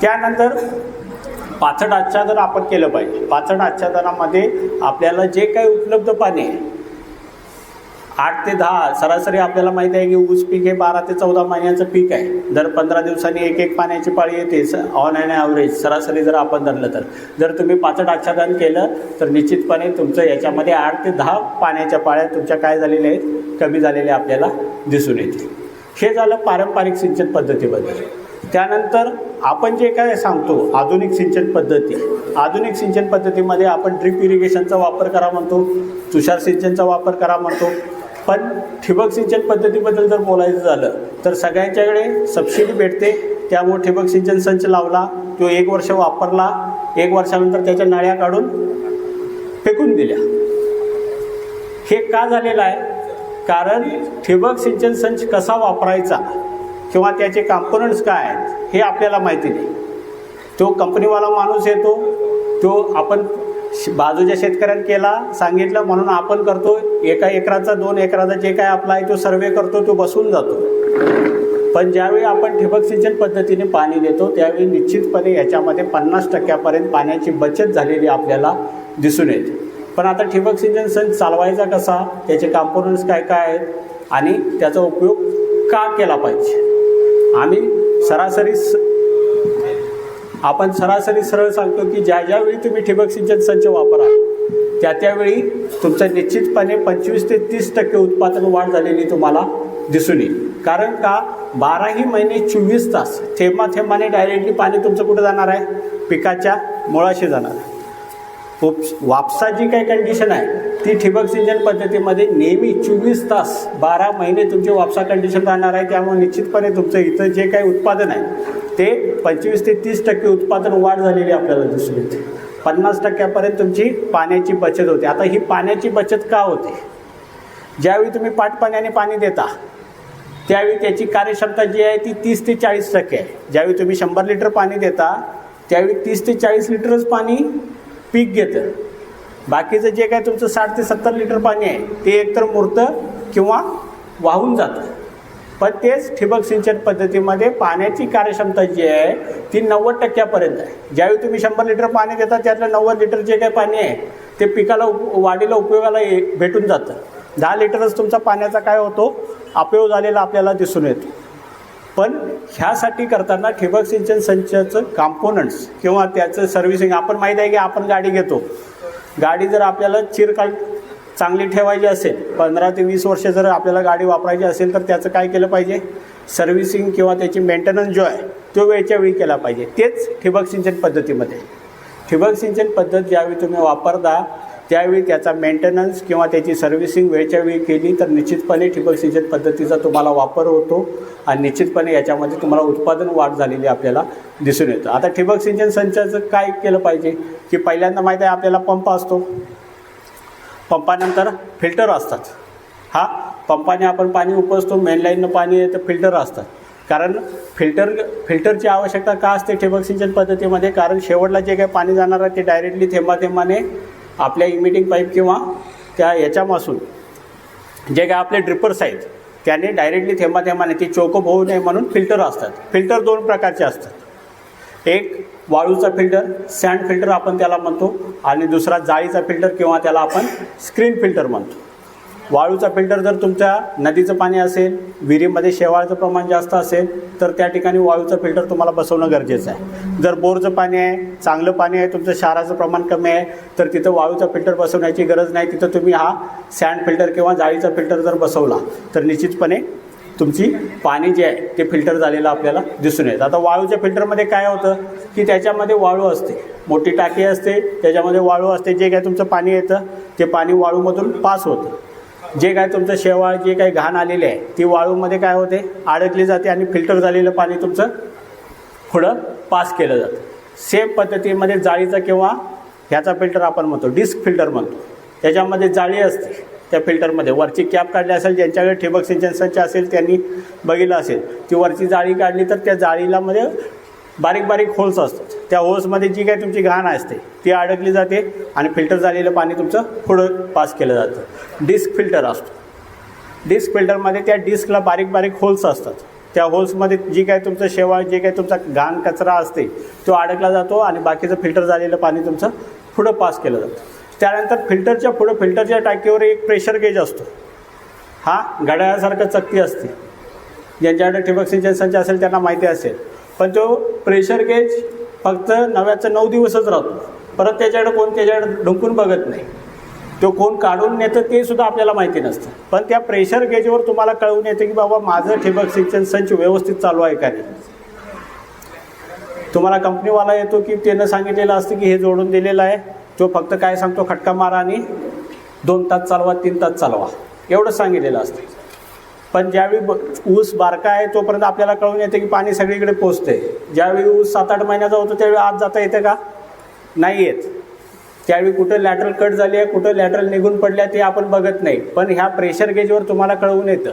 त्यानंतर पाचट आच्छादन आपण केलं पाहिजे. पाचट आच्छादनामध्ये आपल्याला जे काही उपलब्ध पाणी आहे आठ ते दहा सरासरी आपल्याला माहिती आहे की ऊस पीक हे बारा ते चौदा महिन्याचं पीक आहे. दर पंधरा दिवसांनी एक एक पाण्याची पाळी येते स ऑन अँड ॲव्हरेज सरासरी जर आपण धरलं तर. जर तुम्ही पाचट आच्छादन केलं तर निश्चितपणे तुमचं याच्यामध्ये आठ ते दहा पाण्याच्या पाळ्या तुमच्या काय झालेल्या आहेत कमी झालेल्या आपल्याला दिसून येतील. हे झालं पारंपरिक सिंचन पद्धतीबद्दल त्यानंतर आपण जे काय सांगतो आधुनिक सिंचन पद्धती. आधुनिक सिंचन पद्धतीमध्ये आपण ड्रिप इरिगेशनचा वापर करा म्हणतो तुषार सिंचनचा वापर करा म्हणतो. पण ठिबक सिंचन पद्धतीबद्दल जर बोलायचं झालं तर सगळ्यांच्याकडे सबसिडी भेटते. त्यामुळे ठिबक सिंचन संच लावला तो एक वर्ष वापरला एक वर्षानंतर त्याच्या नळ्या काढून फेकून दिल्या. हे का झालेलं आहे? कारण ठिबक सिंचन संच कसा वापरायचा? किंवा त्याचे कॉम्पोनंट्स काय आहेत हे आपल्याला माहिती नाही. तो कंपनीवाला माणूस येतो तो. आपण बाजूच्या शेतकऱ्यांनी केला सांगितलं म्हणून आपण करतो. एका एकराचा दोन एकराचा जे काय आपला आहे तो सर्वे करतो तो बसून जातो. पण ज्यावेळी आपण ठिबक सिंचन पद्धतीने पाणी देतो त्यावेळी निश्चितपणे याच्यामध्ये पन्नास टक्क्यापर्यंत पाण्याची बचत झालेली आपल्याला दिसून येते. पण आता ठिबक सिंचन सण चालवायचा कसा त्याचे कॉम्पोनंट्स काय काय आहेत आणि त्याचा उपयोग का केला पाहिजे? आम्ही सरासरी स- आपण सरासरी सरळ सांगतो की ज्या ज्यावेळी तुम्ही ठिबक सिंचन संच वापरा त्या त्यावेळी तुमचं निश्चितपणे पंचवीस ते तीस टक्के उत्पादन वाढ झालेली तुम्हाला दिसून येईल. कारण का? बाराही महिने चोवीस तास थेंबा थेंबाने डायरेक्टली पाणी तुमचं कुठं जाणार आहे? पिकाच्या मुळाशी जाणार आहे. उप वापसा जी काही कंडिशन आहे ती ठिबक सिंचन पद्धतीमध्ये नेहमी चोवीस तास बारा महिने तुमची वापसा कंडिशन राहणार आहे. त्यामुळे निश्चितपणे तुमचं इथं जे काही उत्पादन आहे ते पंचवीस ते तीस टक्के उत्पादन वाढ झालेली आपल्याला दिसून येते. पन्नास टक्क्यापर्यंत तुमची पाण्याची बचत होते. आता ही पाण्याची बचत का होते? ज्यावेळी तुम्ही पाटपाण्याने पाणी देता त्यावेळी त्याची कार्यक्षमता जी आहे ती तीस ते चाळीस टक्के आहे. ज्यावेळी तुम्ही शंभर लिटर पाणी देता त्यावेळी तीस ते चाळीस लिटरच पाणी पीक घेतं. बाकीचं जे काय तुमचं साठ ते सत्तर लिटर पाणी आहे ते एकतर मुरतं किंवा वाहून जातं. पण तेच ठिबक सिंचन पद्धतीमध्ये पाण्याची कार्यक्षमता जी आहे ती नव्वद टक्क्यापर्यंत आहे. ज्यावेळी तुम्ही शंभर लिटर पाणी देता त्यातलं नव्वद लिटर जे काही पाणी आहे ते पिकाला उप वाढीला उपयोगाला भेटून जातं. दहा लिटरच तुमचा पाण्याचा काय होतो अपयोग झालेला आपल्याला दिसून येतो. पण ह्यासाठी करताना ठिबक सिंचन संचाचं कॉम्पोनंट्स किंवा त्याचं सर्व्हिसिंग आपण माहीत आहे की आपण गाडी घेतो. गाडी जर आपल्याला चिरकाल चांगली ठेवायची असेल पंधरा ते वीस वर्ष जर आपल्याला गाडी वापरायची असेल तर त्याचं काय केलं पाहिजे? सर्व्हिसिंग किंवा त्याची मेंटेनन्स जो आहे तो वेळच्या वेळी केला पाहिजे. तेच ठिबक सिंचन पद्धतीमध्ये. ठिबक सिंचन पद्धत ज्यावेळी तुम्ही वापरता त्यावेळी त्याचा मेंटेनन्स किंवा त्याची सर्व्हिसिंग वेळच्या वेळी केली तर निश्चितपणे ठिबक सिंचन पद्धतीचा तुम्हाला वापर होतो आणि निश्चितपणे याच्यामध्ये तुम्हाला उत्पादन वाढ झालेली आपल्याला दिसून येतं. आता ठिबक सिंचन संचाचं काय केलं पाहिजे? की पहिल्यांदा माहीत आहे आपल्याला पंप असतो. पंपानंतर फिल्टर असतात. हा पंपाने आपण पाणी उपसतो मेनलाईननं पाणी येतं फिल्टर असतात. कारण फिल्टर फिल्टरची आवश्यकता का असते ठिबक सिंचन पद्धतीमध्ये? कारण शेवटला जे काही पाणी जाणार आहे ते डायरेक्टली थेंबा थेंबाने आपल्या इमिटिंग पाईप किंवा त्या याच्यापासून जे काय आपले ड्रिपर्स आहेत त्याने डायरेक्टली थेंबा थेंबाने ती चोकअप होऊ नये म्हणून फिल्टर असतात. फिल्टर दोन प्रकारचे असतात. एक वाळूचा फिल्टर सँड फिल्टर आपण त्याला म्हणतो आणि दुसरा जाळीचा फिल्टर किंवा त्याला आपण स्क्रीन फिल्टर म्हणतो. वाळूचा फिल्टर जर तुमच्या नदीचं पाणी असेल विहिरीमध्ये शेवाळचं प्रमाण जास्त असेल तर त्या ठिकाणी वाळूचं फिल्टर तुम्हाला बसवणं गरजेचं आहे. जर बोरचं पाणी आहे चांगलं पाणी आहे तुमचं क्षाराचं प्रमाण कमी आहे तर तिथं वाळूचा फिल्टर बसवण्याची गरज नाही. तिथं तुम्ही हा सँड फिल्टर किंवा जाळीचा फिल्टर जर बसवला तर निश्चितपणे तुमची पाणी जे आहे ते फिल्टर झालेलं आपल्याला दिसून येतं. आता वाळूच्या फिल्टरमध्ये काय होतं की त्याच्यामध्ये वाळू असते. मोठी टाकी असते त्याच्यामध्ये वाळू असते जे काय तुमचं पाणी येतं ते पाणी वाळूमधून पास होतं. जे काय तुमचं शेवाळ जे काही घाण आलेले आहे ती वाळूमध्ये काय होते? अडकली जाते आणि फिल्टर झालेलं पाणी तुमचं पुढं पास केलं जातं. सेम पद्धतीमध्ये जाळीचा किंवा ह्याचा फिल्टर आपण म्हणतो डिस्क फिल्टर म्हणतो. त्याच्यामध्ये जाळी असते. त्या फिल्टरमध्ये वरची कॅप काढली असेल ज्यांच्याकडे ठिबक सिंचन संच असेल त्यांनी बघितलं असेल. ती वरची जाळी काढली तर त्या जाळीला मध्ये बारीक बारीक होल्स असतात. त्या होल्समध्ये जी काही तुमची घाण असते ती अडकली जाते आणि फिल्टर झालेलं पाणी तुमचं पुढं पास केलं जातं. डिस्क फिल्टर असतो. डिस्क फिल्टरमध्ये त्या डिस्कला बारीक बारीक होल्स असतात. त्या होल्समध्ये जी काय तुमचं शेवाळ जे काही तुमचा घाण कचरा असते तो अडकला जातो आणि बाकीचं फिल्टर झालेलं पाणी तुमचं पुढं पास केलं जातं. त्यानंतर फिल्टरच्या पुढं फिल्टरच्या टाकीवर एक प्रेशर गेज असतो. हा घड्याळासारखं चक्की असते. ज्यांच्याकडे ठिबक सिंचन संच असेल त्यांना माहिती असेल. पण तो प्रेशर गेज फक्त नव्याचं नऊ दिवसच राहतो. परत त्याच्याकडे कोण त्याच्याकडे ढुंकून बघत नाही. तो कोण काढून नेतं ते सुद्धा आपल्याला माहिती नसतं. पण त्या प्रेशर गेजवर तुम्हाला कळून येतं की बाबा माझं ठिबक सिंचन संच व्यवस्थित चालू आहे का नाही? तुम्हाला कंपनीवाला येतो की त्यानं सांगितलेलं असतं की हे जोडून दिलेलं आहे. तो फक्त काय सांगतो खटका मारा आणि दोन तास चालवा तीन तास चालवा. एवढं सांगितलेलं असतं. पण ज्यावेळी ब ऊस बारका आहे तोपर्यंत आपल्याला कळून येते की पाणी सगळीकडे पोचते ज्यावेळी ऊस सात आठ महिन्याचा होतो त्यावेळी आत जाता येते का? नाही येत. त्यावेळी कुठं लॅटरल कट झाली आहे कुठं लॅटरल निघून पडल्या ते आपण बघत नाही. पण ह्या प्रेशर गेजवर तुम्हाला कळवून येतं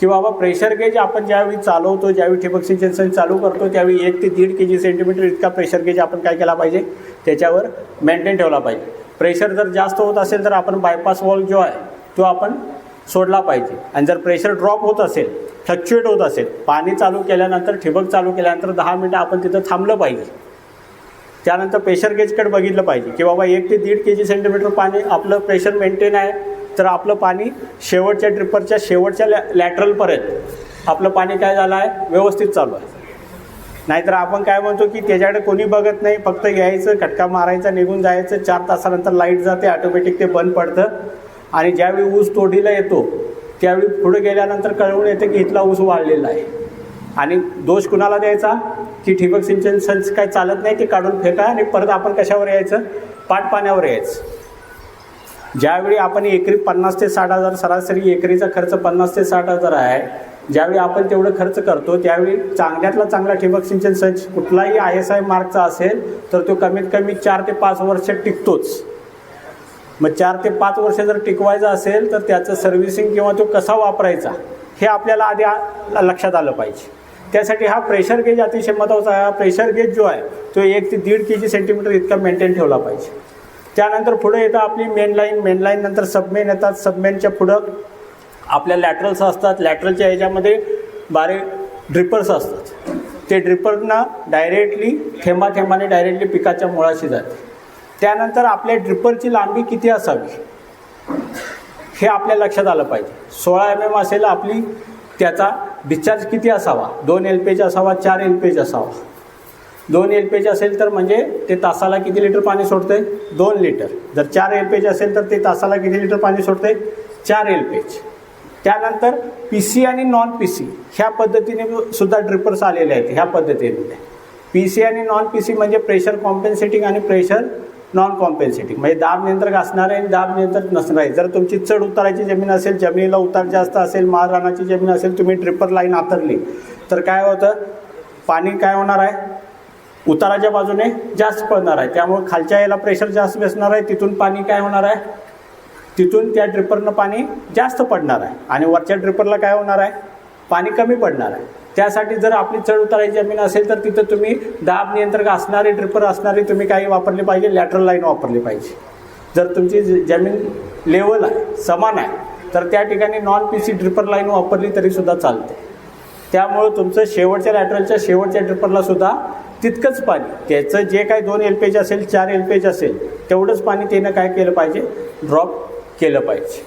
की बाबा प्रेशर गेज आपण ज्यावेळी चालवतो ज्यावेळी ठिबक सिंचन चालू करतो त्यावेळी एक ते दीड के जी सेंटीमीटर इतका प्रेशर गेज आपण काय केला पाहिजे? त्याच्यावर मेंटेन ठेवला पाहिजे. प्रेशर जर जास्त होत असेल तर आपण बायपास वॉल जो आहे तो आपण सोडला पाहिजे. आणि जर प्रेशर ड्रॉप होत असेल फ्लक्च्युएट होत असेल पाणी चालू केल्यानंतर ठिबक चालू केल्यानंतर दहा मिनटं आपण तिथं थांबलं पाहिजे. त्यानंतर प्रेशर गेजकडे बघितलं पाहिजे की बाबा एक ते दीड के जी सेंटीमीटर पाणी आपलं प्रेशर मेंटेन आहे. तर आपलं पाणी शेवटच्या ट्रिपरच्या शेवटच्या लॅ लॅटरलपर्यंत आपलं पाणी काय झालं आहे? व्यवस्थित चालू आहे. नाहीतर आपण काय म्हणतो की त्याच्याकडे कोणी बघत नाही फक्त यायचं खटका मारायचा निघून जायचं चार तासानंतर लाइट जाते ऑटोमॅटिक ते बंद पडतं. आणि ज्यावेळी ऊस तोडीला येतो त्यावेळी पुढे गेल्यानंतर कळवून येतं की इथला ऊस वाढलेला आहे. आणि दोष कुणाला द्यायचा? की ठिबक सिंचन संच काय चालत नाही ते काढून फेका आणि परत आपण कशावर यायचं? पाट पाण्यावर यायचं. ज्यावेळी आपण एकरी पन्नास ते साठ हजार सरासरी एकरीचा खर्च पन्नास ते साठ हजार आहे ज्यावेळी आपण तेवढं खर्च करतो त्यावेळी चांगल्यातला चांगला ठिबक सिंचन संच कुठलाही आय एस आय मार्कचा असेल तर तो कमीत कमी चार ते पाच वर्ष टिकतोच. मग चार ते पाच वर्ष जर टिकवायचं असेल तर त्याचं सर्व्हिसिंग किंवा तो कसा वापरायचा हे आपल्याला आधी लक्षात आलं पाहिजे. त्यासाठी हा प्रेशर गेज अतिशय महत्त्वाचा आहे. हा प्रेशर गेज जो आहे तो एक ते दीड के जी सेंटीमीटर इतका मेंटेन ठेवला पाहिजे. त्यानंतर पुढे येतं आपली मेन लाईन मेन लाईन नंतर सबमेन येतात. सबमेनच्या पुढं आपल्या लॅटरल्स असतात. लॅटरलच्या ह्याच्यामध्ये बारे ड्रिपर्स असतात. ते ड्रिपरना डायरेक्टली थेंबा थेंबाने डायरेक्टली पिकाच्या मुळाशी जाते. त्यानंतर आपल्या ड्रिपरची लांबी किती असावी? हे आपल्या लक्षात आलं पाहिजे. सोळा एम एम असेल आपली त्याचा डिस्चार्ज किती असावा? दोन एल पेज असावा चार एल पेज असावा. दोन एल पेज असेल तर म्हणजे ते तासाला किती लिटर पाणी सोडते दोन लिटर. जर चार एल पेज असेल तर ते तासाला किती लिटर पाणी सोडते चार एल पेज त्यानंतर पी सी आणि नॉन पी सी ह्या पद्धतीने सुद्धा ड्रिपर्स आलेले आहेत ह्या पद्धतीने. पी सी आणि नॉन पी सी म्हणजे प्रेशर कॉम्पेन्सेटिंग आणि प्रेशर नॉन कॉम्पेन्सेटिंग म्हणजे दाब नियंत्रक आहे आणि दाब नियंत्रक आहे जर तुमची चढ उताराची जमीन असेल जमिनीला उतार जास्त असेल माळ जमीन असेल तुम्ही ट्रिपर लाईन आतरली. तर काय होतं? पाणी काय होणार आहे? उताराच्या बाजूने जास्त पडणार आहे. त्यामुळे खालच्या याला प्रेशर जास्त बसणार आहे. तिथून पाणी काय होणार आहे? तिथून त्या ड्रिपरनं पाणी जास्त पडणार आहे. आणि वरच्या ड्रिपरला काय होणार आहे? पाणी कमी पडणार आहे. त्यासाठी जर आपली चढ जमीन असेल तर तिथं तुम्ही दाब नियंत्रक असणारे ड्रिपर असणारे तुम्ही काही वापरले पाहिजे लॅटरल लाईन वापरली पाहिजे. जर तुमची ज- जमीन लेवल आहे समान आहे तर त्या ठिकाणी non P C dripper line वापरली तरीसुद्धा चालते. त्यामुळं तुमचं शेवटच्या लॅटरलच्या शेवटच्या ड्रिपरला सुद्धा तितकंच पाणी त्याचं जे काही दोन एल पी एच असेल चार एल पी एच असेल तेवढंच पाणी त्यानं काय केलं पाहिजे? ड्रॉप केलं पाहिजे.